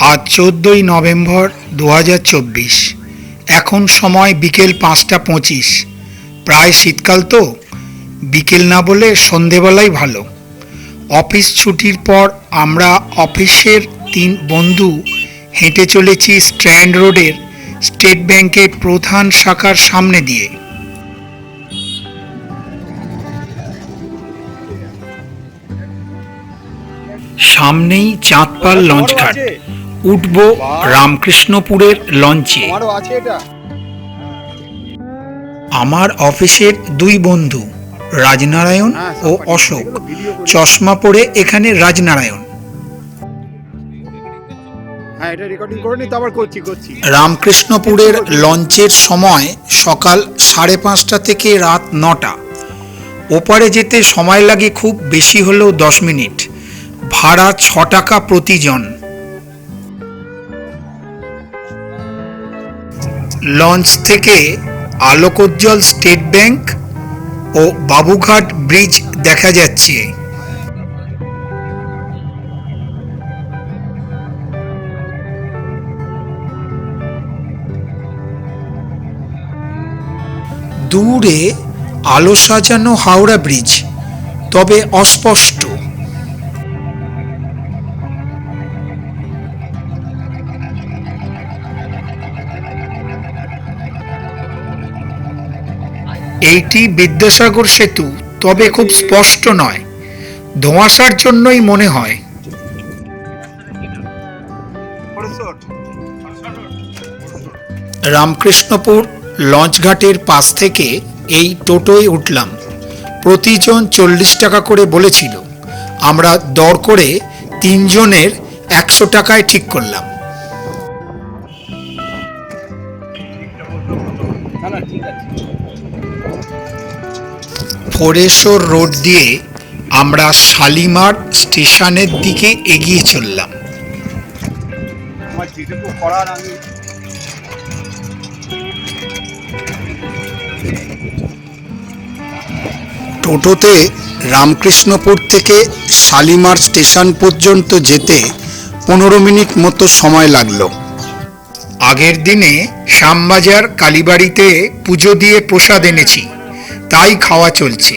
আজ চোদ্দই নভেম্বর দু হাজার চব্বিশ। এখন সময় বিকেল পাঁচটা পঁচিশ। প্রায় শীতকাল তো। বিকেল না বলে সন্ধেবেলাই ভালো। অফিস ছুটির পর আমরা অফিসের তিন বন্ধু হেঁটে চলেছি স্ট্র্যান্ড রোডের স্টেট ব্যাংকের প্রধান শাখার সামনে দিয়ে। সামনেই চাঁদপাল লঞ্চঘাট। উঠব রামকৃষ্ণপুরের লঞ্চে। আমার অফিসের দুই বন্ধু রাজনারায়ণ হ্যাঁ, ও অশোক। চশমা পরে এখানে রাজনারায়ণ। হ্যাঁ রামকৃষ্ণপুরের লঞ্চের সময় সকাল সাড়ে পাঁচটা থেকে রাত নটা। ওপারে যেতে সময় লাগে খুব বেশি হলেও দশ মিনিট। ভাড়া ছ টাকা প্রতিজন। লঞ্চ থেকে আলোকোজ্জ্বল স্টেট ব্যাংক ও বাবুঘাট ব্রিজ দেখা যাচ্ছে। দূরে আলো সাজানো হাওড়া ব্রিজ, তবে অস্পষ্ট। এইটি বিদ্যাসাগর সেতু, তবে খুব স্পষ্ট নয়। ধোঁয়াশার জন্যই মনে হয়। রামকৃষ্ণপুর লঞ্চঘাটের পাশ থেকে এই টোটোয় উঠলাম। প্রতিজন চল্লিশ টাকা করে বলেছিল। আমরা দর করে তিনজনের একশো টাকায় ঠিক করলাম। ঠিক আছে ফোরেশ্বর রোড দিয়ে আমরা শালিমার স্টেশনের দিকে এগিয়ে চললাম। টোটোতে রামকৃষ্ণপুর থেকে শালিমার স্টেশন পর্যন্ত যেতে পনেরো মিনিট মতো সময় লাগল। আগের দিনে শ্যামবাজার কালীবাড়িতে পুজো দিয়ে প্রসাদ এনেছি। তাই খাওয়া চলছে।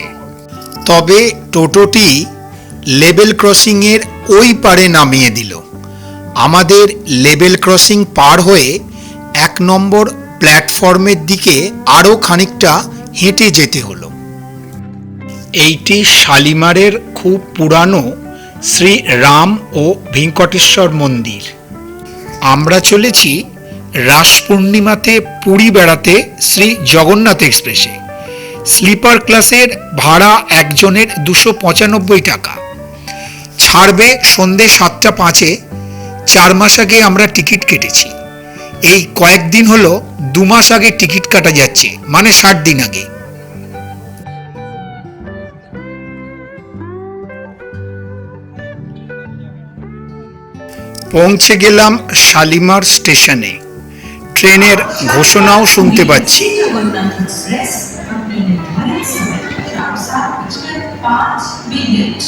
তবে টোটোটি লেবেল ক্রসিংয়ের ওই পারে নামিয়ে দিল। আমাদের লেবেল ক্রসিং পার হয়ে এক নম্বর প্ল্যাটফর্মের দিকে আরও খানিকটা হেঁটে যেতে হলো। এইটি শালিমারের খুব পুরানো শ্রী রাম ও ভেঙ্কটেশ্বর মন্দির। আমরা চলেছি রাস পূর্ণিমাতে পুরী বেড়াতে শ্রী জগন্নাথ এক্সপ্রেসে। স্লিপার ক্লাসের ভাড়া একজনের দুশো পঁচানব্বই টাকা। ছাড়বে সন্ধে সাতটা পাঁচে, চার মাস আগে আমরা টিকিট কেটেছি। এই কয়েকদিন হলো দু মাস আগে টিকিট কাটা যাচ্ছে মানে ষাট দিন আগে। পৌঁছে গেলাম শালিমার স্টেশনে। ট্রেনের ঘোষণাও শুনতে পাচ্ছি। 5 minute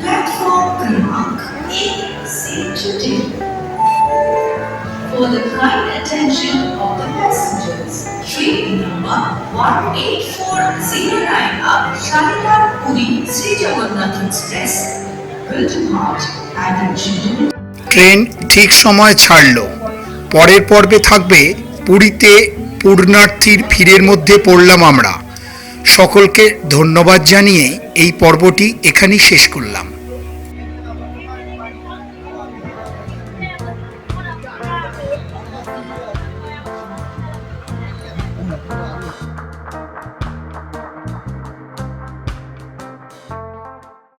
platform remark in seat For the kind attention of the passengers, train number 18409 up Shalimar Puri Sri Jagannath Express will depart at the train ঠিক সময় ছাড়ল পরের পর্বে থাকবে পুরীতে পূর্ণার্থীর ভিড়ের মধ্যে পড়লাম আমরা সকলকে ধন্যবাদ জানিয়ে এই পর্বটি এখানেই শেষ করলাম।